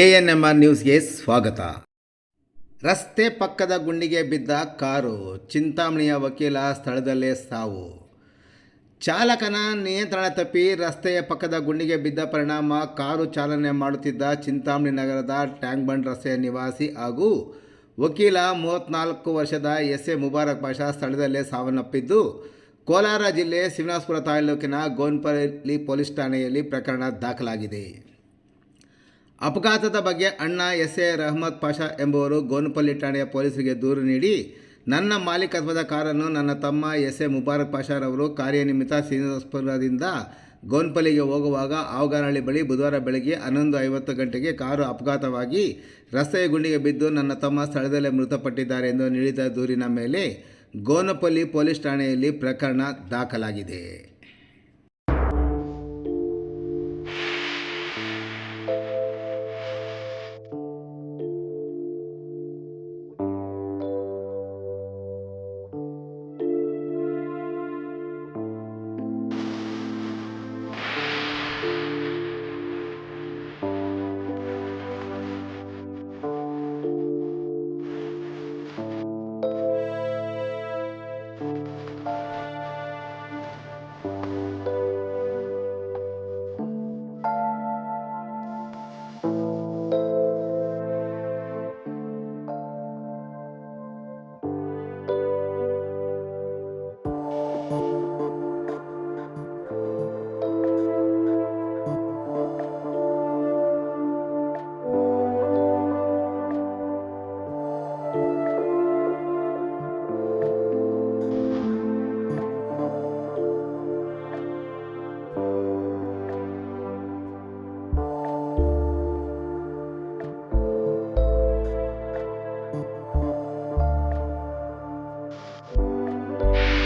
A N M R ನ್ಯೂಸ್ಗೆ ಸ್ವಾಗತ. ರಸ್ತೆ ಪಕ್ಕದ ಗುಂಡಿಗೆ ಬಿದ್ದ ಕಾರು ಚಿಂತಾಮಣಿಯ ವಕೀಲ ಸ್ಥಳದಲ್ಲೇ ಸಾವು. ಚಾಲಕನ ನಿಯಂತ್ರಣ ತಪ್ಪಿ ರಸ್ತೆಯ ಪಕ್ಕದ ಗುಂಡಿಗೆ ಬಿದ್ದ ಪರಿಣಾಮ ಕಾರು ಚಾಲನೆ ಮಾಡುತ್ತಿದ್ದ ಚಿಂತಾಮಣಿ ನಗರದ ಟ್ಯಾಂಕ್ ಬಂಡ್ ರಸ್ತೆಯ ನಿವಾಸಿ ಹಾಗೂ ವಕೀಲ ಮೂವತ್ತ್ನಾಲ್ಕು ವರ್ಷದ ಎಸ್ ಎ ಮುಬಾರಕ್ ಪಾಷಾ ಸ್ಥಳದಲ್ಲೇ ಸಾವನ್ನಪ್ಪಿದ್ದು, ಕೋಲಾರ ಜಿಲ್ಲೆ ಶಿವನಾಸ್ಪುರ ತಾಲೂಕಿನ ಗೋನ್ಪಲ್ಲಿ ಪೊಲೀಸ್ ಠಾಣೆಯಲ್ಲಿ ಪ್ರಕರಣ ದಾಖಲಾಗಿದೆ. ಅಪಘಾತದ ಬಗ್ಗೆ ಅಣ್ಣ ಎಸ್ ಎ ರಹಮತ್ ಪಾಷಾ ಎಂಬುವರು ಗೋನಪಲ್ಲಿ ಠಾಣೆಯ ಪೊಲೀಸರಿಗೆ ದೂರು ನೀಡಿ, ನನ್ನ ಮಾಲೀಕತ್ವದ ಕಾರನ್ನು ನನ್ನ ತಮ್ಮ ಎಸ್ ಎ ಮುಬಾರಕ್ ಪಾಷಾರವರು ಕಾರ್ಯನಿಮಿತ್ತ ಶ್ರೀನಿವಾಸಪುರದಿಂದ ಗೋನ್ಪಲ್ಲಿಗೆ ಹೋಗುವಾಗ ಆವಗಾನಹಳ್ಳಿ ಬಳಿ ಬುಧವಾರ ಬೆಳಗ್ಗೆ ಹನ್ನೊಂದು ಐವತ್ತು ಗಂಟೆಗೆ ಕಾರು ಅಪಘಾತವಾಗಿ ರಸ್ತೆಯ ಗುಂಡಿಗೆ ಬಿದ್ದು ನನ್ನ ತಮ್ಮ ಸ್ಥಳದಲ್ಲೇ ಮೃತಪಟ್ಟಿದ್ದಾರೆ ಎಂದು ನೀಡಿದ ದೂರಿನ ಮೇಲೆ ಗೋನಪಲ್ಲಿ ಪೊಲೀಸ್ ಠಾಣೆಯಲ್ಲಿ ಪ್ರಕರಣ ದಾಖಲಾಗಿದೆ.